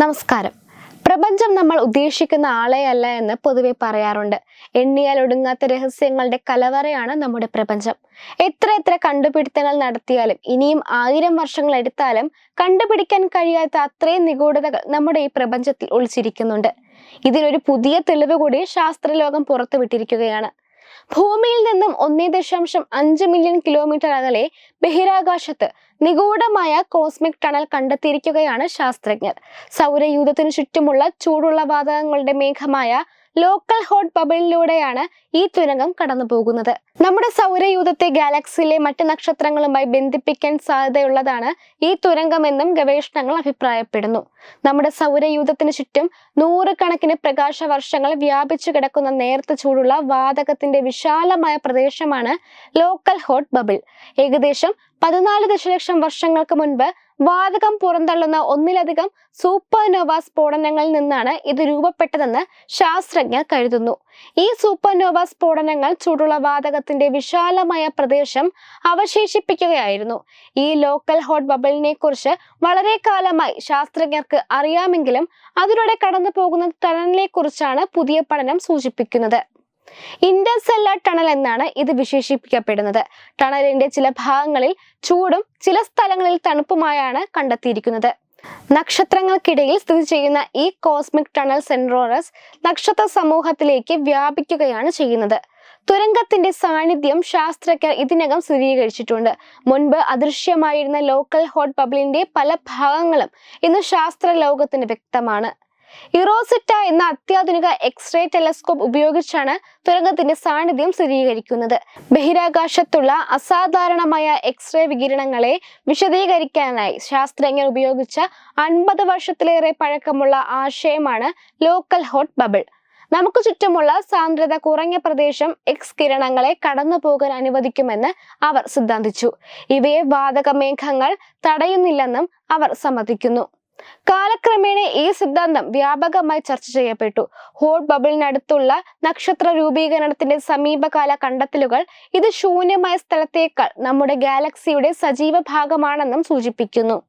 നമസ്കാരം. പ്രപഞ്ചം നമ്മൾ ഉദ്ദേശിക്കുന്ന ആളെയല്ല എന്ന് പൊതുവെ പറയാറുണ്ട്. എണ്ണിയാൽ ഒടുങ്ങാത്ത രഹസ്യങ്ങളുടെ കലവറയാണ് നമ്മുടെ പ്രപഞ്ചം. എത്ര എത്ര കണ്ടുപിടുത്തങ്ങൾ നടത്തിയാലും ഇനിയും ആയിരം വർഷങ്ങൾ എടുത്താലും കണ്ടുപിടിക്കാൻ കഴിയാത്ത അത്രയും നിഗൂഢതകൾ നമ്മുടെ ഈ പ്രപഞ്ചത്തിൽ ഒളിച്ചിരിക്കുന്നുണ്ട്. ഇതിനൊരു പുതിയ തെളിവ് കൂടി ശാസ്ത്രലോകം പുറത്തുവിട്ടിരിക്കുകയാണ്. ഭൂമിയിൽ നിന്നും ഒന്നേ ദശാംശം അഞ്ച് മില്യൺ കിലോമീറ്റർ അകലെ ബഹിരാകാശത്ത് നിഗൂഢമായ കോസ്മിക് ടണൽ കണ്ടെത്തിയിരിക്കുകയാണ് ശാസ്ത്രജ്ഞർ. സൗരയൂഥത്തിനു ചുറ്റുമുള്ള ചൂടുള്ള വാതകങ്ങളുടെ മേഘമായ ലോക്കൽ ഹോട്ട് ബബിളിലൂടെയാണ് ഈ തുരങ്കം കടന്നു പോകുന്നത് നമ്മുടെ സൗരയൂഥത്തെ ഗാലക്സിയിലെ മറ്റ് നക്ഷത്രങ്ങളുമായി ബന്ധിപ്പിക്കാൻ സാധ്യതയുള്ളതാണ് ഈ തുരങ്കമെന്നും ഗവേഷണങ്ങൾ അഭിപ്രായപ്പെടുന്നു. നമ്മുടെ സൗരയൂഥത്തിന് ചുറ്റും നൂറുകണക്കിന് പ്രകാശ വർഷങ്ങൾ വ്യാപിച്ചു കിടക്കുന്ന നേർത്ത ചൂടുള്ള വാതകത്തിന്റെ വിശാലമായ പ്രദേശമാണ് ലോക്കൽ ഹോട്ട് ബബിൾ. ഏകദേശം പതിനാല് ദശലക്ഷം വർഷങ്ങൾക്ക് മുൻപ് വാതകം പുറന്തള്ളുന്ന ഒന്നിലധികം സൂപ്പർനോവ സ്ഫോടനങ്ങളിൽ നിന്നാണ് ഇത് രൂപപ്പെട്ടതെന്ന് ശാസ്ത്രജ്ഞർ കരുതുന്നു. ഈ സൂപ്പർനോവ സ്ഫോടനങ്ങൾ ചൂടുള്ള വാതകത്തിന്റെ വിശാലമായ പ്രദേശം അവശേഷിപ്പിക്കുകയായിരുന്നു. ഈ ലോക്കൽ ഹോട്ട് ബബിളിനെ കുറിച്ച് വളരെ കാലമായി ശാസ്ത്രജ്ഞർക്ക് അറിയാമെങ്കിലും അതിലൂടെ കടന്നു പോകുന്ന ടണലിനെ കുറിച്ചാണ് പുതിയ പഠനം സൂചിപ്പിക്കുന്നത്. ഇന്റർസെല്ലാർ ടണൽ എന്നാണ് ഇത് വിശേഷിപ്പിക്കപ്പെടുന്നത്. ടണലിന്റെ ചില ഭാഗങ്ങളിൽ ചൂടും ചില സ്ഥലങ്ങളിൽ തണുപ്പുമായാണ് കണ്ടെത്തിയിരിക്കുന്നത്. നക്ഷത്രങ്ങൾക്കിടയിൽ സ്ഥിതി ചെയ്യുന്ന ഈ കോസ്മിക് ടണൽ സെൻട്രോറസ് നക്ഷത്ര സമൂഹത്തിലേക്ക് വ്യാപിക്കുകയാണ് ചെയ്യുന്നത്. തുരങ്കത്തിന്റെ സാന്നിധ്യം ശാസ്ത്രജ്ഞർ ഇതിനകം സ്ഥിരീകരിച്ചിട്ടുണ്ട്. മുൻപ് അദൃശ്യമായിരുന്ന ലോക്കൽ ഹോട്ട് ബബിളിന്റെ പല ഭാഗങ്ങളും ഇന്ന് ശാസ്ത്ര ലോകത്തിന് വ്യക്തമാണ്. ഇറോസിറ്റ എന്ന അത്യാധുനിക എക്സ്റേ ടെലസ്കോപ്പ് ഉപയോഗിച്ചാണ് തുരങ്കത്തിന്റെ സാന്നിധ്യം സ്ഥിരീകരിക്കുന്നത്. ബഹിരാകാശത്തുള്ള അസാധാരണമായ എക്സ്റേ വികിരണങ്ങളെ വിശദീകരിക്കാനായി ശാസ്ത്രജ്ഞർ ഉപയോഗിച്ച അൻപത് വർഷത്തിലേറെ പഴക്കമുള്ള ആശയമാണ് ലോക്കൽ ഹോട്ട് ബബിൾ നമുക്ക് ചുറ്റുമുള്ള സാന്ദ്രത കുറഞ്ഞ പ്രദേശം എക്സ് കിരണങ്ങളെ കടന്നു പോകാൻ അനുവദിക്കുമെന്ന് അവർ സിദ്ധാന്തിച്ചു. ഇവയെ വാതക മേഘങ്ങൾ തടയുന്നില്ലെന്നും അവർ സമ്മതിക്കുന്നു. കാലക്രമേണ ഈ സിദ്ധാന്തം വ്യാപകമായി ചർച്ച ചെയ്യപ്പെട്ടു. ഹോട്ട് ബബിളിനടുത്തുള്ള നക്ഷത്ര രൂപീകരണത്തിന്റെ സമീപകാല കണ്ടെത്തലുകൾ ഇത് ശൂന്യമായ സ്ഥലത്തേക്കാൾ നമ്മുടെ ഗാലക്സിയുടെ സജീവ ഭാഗമാണെന്നും സൂചിപ്പിക്കുന്നു.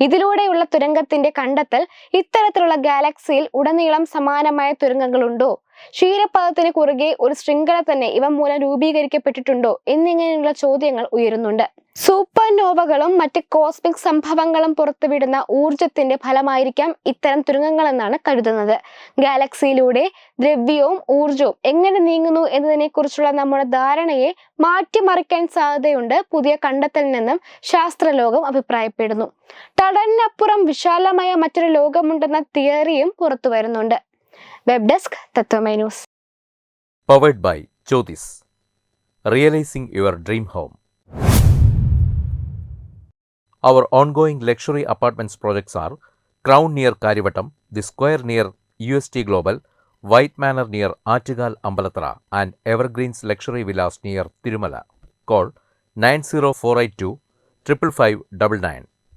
ഇതിലൂടെയുള്ള തുരങ്കത്തിന്റെ കണ്ടെത്തൽ ഇത്തരത്തിലുള്ള ഗാലക്സിയിൽ ഉടനീളം സമാനമായ തുരങ്കങ്ങളുണ്ടോ? ക്ഷീരപഥത്തിന് കുറുകെ ഒരു ശൃംഖല തന്നെ ഇവ മൂലം രൂപീകരിക്കപ്പെട്ടിട്ടുണ്ടോ എന്നിങ്ങനെയുള്ള ചോദ്യങ്ങൾ ഉയരുന്നുണ്ട്. സൂപ്പർനോവകളും മറ്റ് കോസ്മിക് സംഭവങ്ങളും പുറത്തുവിടുന്ന ഊർജത്തിന്റെ ഫലമായിരിക്കാം ഇത്തരം തുരങ്കങ്ങളെന്നാണ് കരുതുന്നത്. ഗാലക്സിയിലൂടെ ദ്രവ്യവും ഊർജവും എങ്ങനെ നീങ്ങുന്നു എന്നതിനെ കുറിച്ചുള്ള നമ്മുടെ ധാരണയെ മാറ്റിമറിക്കാൻ സാധ്യതയുണ്ട് പുതിയ കണ്ടെത്തലിൽ നിന്നും ശാസ്ത്രലോകം അഭിപ്രായപ്പെടുന്നു. ടടലിനപ്പുറം വിശാലമായ മറ്റൊരു ലോകമുണ്ടെന്ന തിയറിയും പുറത്തു വരുന്നുണ്ട് web desk Tatwamayi news powered by Jyothis realising your dream home Our ongoing luxury apartments projects are Crown near Karivattam, The Square near UST Global, White Manor near Attigal Ambalatra, and Evergreens Luxury Villas near Tirumala. Call 90482 555